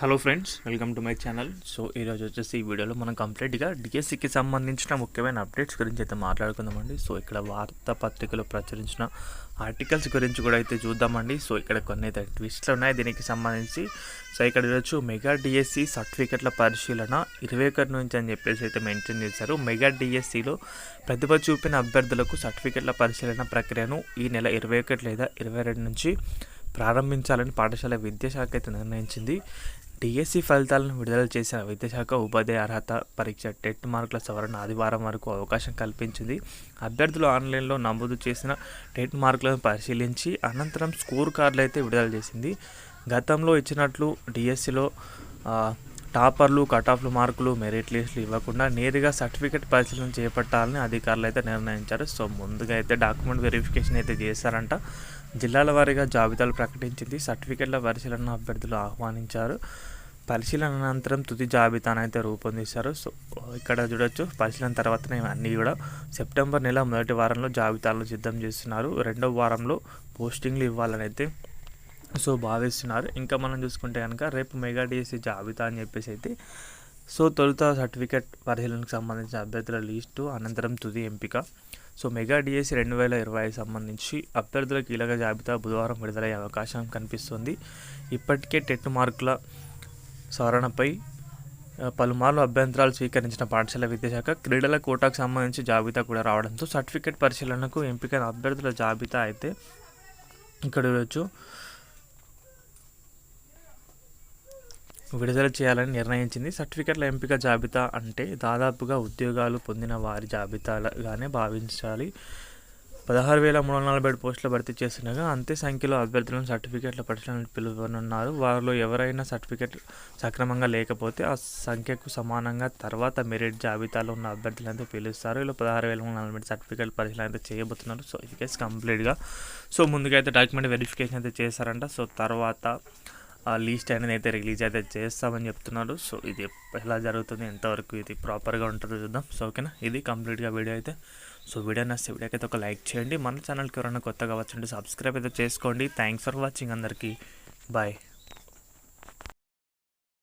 Hello friends welcome to my channel so ఈరోజు వచ్చేసి ఈ వీడియోలో మనం కంప్లీట్గా డిఎస్సికి సంబంధించిన ముఖ్యమైన అప్డేట్స్ గురించి అయితే మాట్లాడుకుందామండి. సో ఇక్కడ వార్తాపత్రికలో ప్రచురించిన ఆర్టికల్స్ గురించి కూడా అయితే చూద్దామండి. సో ఇక్కడ కొన్ని అయితే ట్విస్ట్లు ఉన్నాయి దీనికి సంబంధించి. సో ఇక్కడ చూడొచ్చు మెగా డిఎస్సి సర్టిఫికెట్ల పరిశీలన ఇరవై ఒకటి నుంచి అని చెప్పేసి అయితే మెన్షన్ చేశారు. మెగా డిఎస్సిలో ప్రతిభ చూపిన అభ్యర్థులకు సర్టిఫికెట్ల పరిశీలన ప్రక్రియను ఈ నెల ఇరవై ఒకటి లేదా ఇరవై రెండు నుంచి ప్రారంభించాలని పాఠశాల విద్యాశాఖ అయితే నిర్ణయించింది. డిఎస్సి ఫలితాలను విడుదల చేసిన విద్యాశాఖ ఉపాధ్యాయ అర్హత పరీక్ష టెట్ మార్కుల సవరణ ఆదివారం వరకు అవకాశం కల్పించింది. అభ్యర్థులు ఆన్లైన్లో నమోదు చేసిన టెట్ మార్కులను పరిశీలించి అనంతరం స్కోర్ కార్డులు అయితే విడుదల చేసింది. గతంలో ఇచ్చినట్లు డిఎస్సిలో టాపర్లు కటాఫ్లు మార్కులు మెరిట్ లిస్టులు ఇవ్వకుండా నేరుగా సర్టిఫికేట్ పరిశీలన చేపట్టాలని అధికారులు అయితే నిర్ణయించారు. సో ముందుగా అయితే డాక్యుమెంట్ వెరిఫికేషన్ అయితే చేశారంట. జిల్లాల వారీగా జాబితాలు ప్రకటించింది. సర్టిఫికెట్ల పరిశీలన అభ్యర్థులు ఆహ్వానించారు. పరిశీలన అనంతరం తుది జాబితాను అయితే రూపొందిస్తారు సో ఇక్కడ చూడొచ్చు. పరిశీలన తర్వాతనే అన్నీ కూడా. సెప్టెంబర్ నెల మొదటి వారంలో జాబితాలను సిద్ధం చేస్తున్నారు. రెండవ వారంలో పోస్టింగ్లు ఇవ్వాలని అయితే సో భావిస్తున్నారు. ఇంకా మనం చూసుకుంటే కనుక రేపు మెగా డిఎస్సి జాబితా అని చెప్పేసి అయితే సో తొలుత సర్టిఫికేట్ పరిశీలనకు సంబంధించిన అభ్యర్థుల లిస్టు అనంతరం తుది ఎంపిక. సో మెగా డిఎస్సి రెండు వేల ఇరవై సంబంధించి అభ్యర్థుల కీలక జాబితా బుధవారం విడుదలయ్యే అవకాశం కనిపిస్తుంది. ఇప్పటికే టెట్ మార్కుల సవరణపై పలుమార్లు అభ్యంతరాలు స్వీకరించిన పాఠశాల విద్యాశాఖ క్రీడల కోటాకు సంబంధించి జాబితా కూడా రావడంతో సర్టిఫికేట్ పరిశీలనకు ఎంపికైన అభ్యర్థుల జాబితా అయితే ఇక్కడ చూడవచ్చు విడుదల చేయాలని నిర్ణయించింది. సర్టిఫికెట్ల ఎంపిక జాబితా అంటే దాదాపుగా ఉద్యోగాలు పొందిన వారి జాబితాగానే భావించాలి. పదహారు వేల మూడు వందల నలభై పోస్టులు భర్తీ చేస్తుండగా అంతే సంఖ్యలో అభ్యర్థులను సర్టిఫికెట్ల పరిశీలన పిలువనున్నారు. వారిలో ఎవరైనా సర్టిఫికెట్ సక్రమంగా లేకపోతే ఆ సంఖ్యకు సమానంగా తర్వాత మెరిట్ జాబితాలో ఉన్న అభ్యర్థులంతా పిలుస్తారు. ఇలా పదహారు వేల మూడు నలభై సర్టిఫికెట్ పరిశీలన అయితే చేయబోతున్నారు. సో ఇది కేసు కంప్లీట్గా. సో ముందుగా అయితే డాక్యుమెంట్ వెరిఫికేషన్ అయితే చేశారంట. సో తర్వాత లీస్ట్ అనేది అయితే రిలీజ్ అయితే చేస్తామని చెప్తున్నారు సో ఇది ఎలా జరుగుతుంది ఎంతవరకు ఇది ప్రాపర్గా ఉంటుందో చూద్దాం. సో ఓకేనా? ఇది కంప్లీట్గా వీడియో అయితే. సో వీడియో నచ్చితే వీడియోకి అయితే ఒక లైక్ చేయండి. మన ఛానల్కి ఎవరైనా కొత్తగా వచ్చండి సబ్స్క్రైబ్ అయితే చేసుకోండి. థ్యాంక్స్ ఫర్ వాచింగ్ అందరికీ. బాయ్